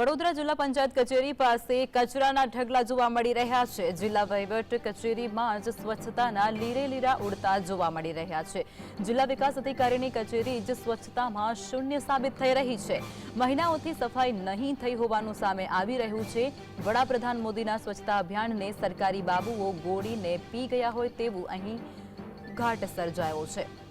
વડોદરા જિલ્લા પંચાયત કચેરી પાસે કચરાના ઢગલા જોવા મળી રહ્યા છે. જિલ્લા વહીવટ કચેરીમાં જ સ્વચ્છતાના લીરે લીરા ઉડતા જોવા મળી રહ્યા છે. જિલ્લા વિકાસ અધિકારીની કચેરી જ સ્વચ્છતામાં શૂન્ય સાબિત થઈ રહી છે. મહિનાઓથી સફાઈ નહીં થઈ હોવાનું સામે આવી રહ્યું છે. વડાપ્રધાન મોદીના સ્વચ્છતા અભિયાનને સરકારી બાબુઓ ગોળીને પી ગયા હોય તેવું અહીં ઘાટ સર્જાયો છે.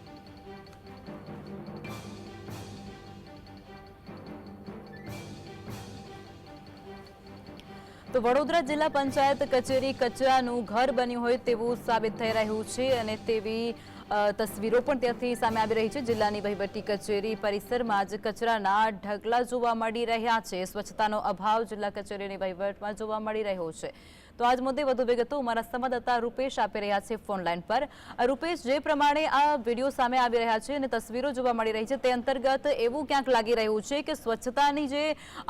તો વડોદરા જિલ્લા પંચાયત કચેરી કચરાનું ઘર બન્યું હોય તેવું સાબિત થઈ રહ્યું છે અને તેવી તસવીરો પણ ત્યાંથી સામે આવી રહી છે. જિલ્લાની વહીવટી કચેરી પરિસરમાં જ કચરાના ઢગલા જોવા મળી રહ્યા છે. સ્વચ્છતાનો અભાવ જિલ્લા કચેરીની વહીવટમાં જોવા મળી રહ્યો છે. તો આજ મુદ્દે વધુ વિગતો અમારા સંવાદદાતા રૂપેશ આપી રહ્યા છે ફોનલાઈન પર. રૂપેશ, જે પ્રમાણે આ વીડિયો સામે આવી રહ્યા છે અને તસવીરો જોવા મળી રહી છે, તે અંતર્ગત એવું ક્યાંક લાગી રહ્યું છે કે સ્વચ્છતાની જે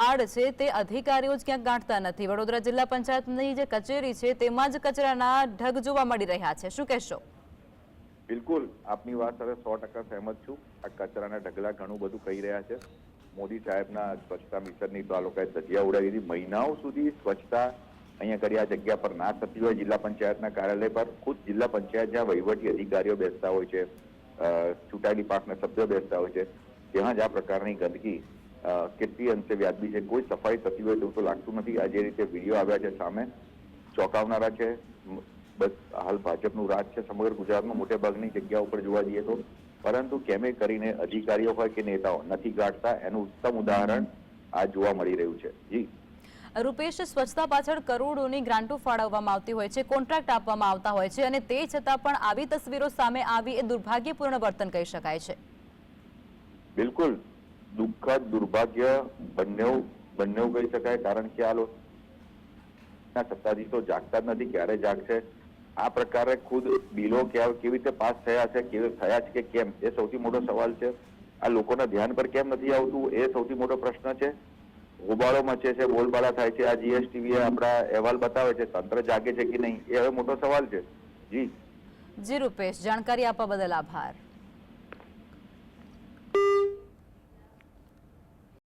આડ છે, તે અધિકારીઓ જ ક્યાંક ગાંઠતા નથી. વડોદરા જિલ્લા પંચાયતની જે કચેરી છે, તેમાં જ કચરાના ઢગ જોવા મળી રહ્યા છે. શું કહેશો? બિલકુલ, આપની વાત સાથે સો ટકા સહેમત છું. આ કચરાના ઢગલા ઘણું બધું કહી રહ્યા છે. મોદી સાહેબના સ્વચ્છતા મિશનની તો આ લોકોએ ધજિયા ઉડાવી દીધી. મહિનાઓ સુધી સ્વચ્છતા અહીંયા કરી આ જગ્યા પર ના થતી હોય. જિલ્લા પંચાયતના કાર્યાલય પર ખુદ જિલ્લા પંચાયત જ્યાં વહીવટી અધિકારીઓ બેસતા હોય છે ચૂંટાયેલી પાંચના સભ્યો બેસતા હોય છે, ત્યાં જ આ પ્રકારની ગંદકી કેટલી અંશે વ્યાજબી છે? કોઈ સફાઈ થતી હોય તેવું તો લાગતું નથી. આ જે રીતે વીડિયો આવ્યા છે સામે. ચોંકાવનારા છે. હાલ ભાજપનું રાજ છે. સમગ્ર ગુજરાતમાં મોટે ભાગની જગ્યા ઉપર જોવા જઈએ તો. પરંતુ કેમે કરીને અધિકારીઓ હોય કે નેતાઓ નથી ગાંઠતા એનું ઉત્તમ ઉદાહરણ આ જોવા મળી રહ્યું છે. જી. રૂપેશ સ્વચ્છતા પાછળ કરોડોની ગ્રાન્ટો ફાળવવામાં આવતી હોય છે કોન્ટ્રાક્ટ આપવામાં આવતા હોય છે અને તે છતાં પણ આવી તસવીરો સામે આવી એ દુર્ભાગ્યપૂર્ણ વર્તન કહી શકાય છે. બિલકુલ. દુઃખદ દુર્ભાગ્ય બંને બંને કહી શકાય કારણ કે આ લોકો સત્તાધીશો જાગતા જ નથી ક્યારે જાગશે? આ પ્રકારે ખુદ બિલો કેવી રીતે પાસ થયા છે, કેવી થયા છે કે કેમ? એ સૌથી મોટો સવાલ છે. આ લોકોના ધ્યાન પર કેમ નથી આવતું? એ સૌથી મોટો પ્રશ્ન છે. હોબાળો મચે છે, બોલબાલા થાય છે. આ જીએસટીવી આપણા અહેવાલ બતાવે છે, તંત્ર જાગે છે કે નહીં? એ હવે મોટો સવાલ છે. જી. જી, રૂપેશ, જાણકારી આપવા બદલ આભાર.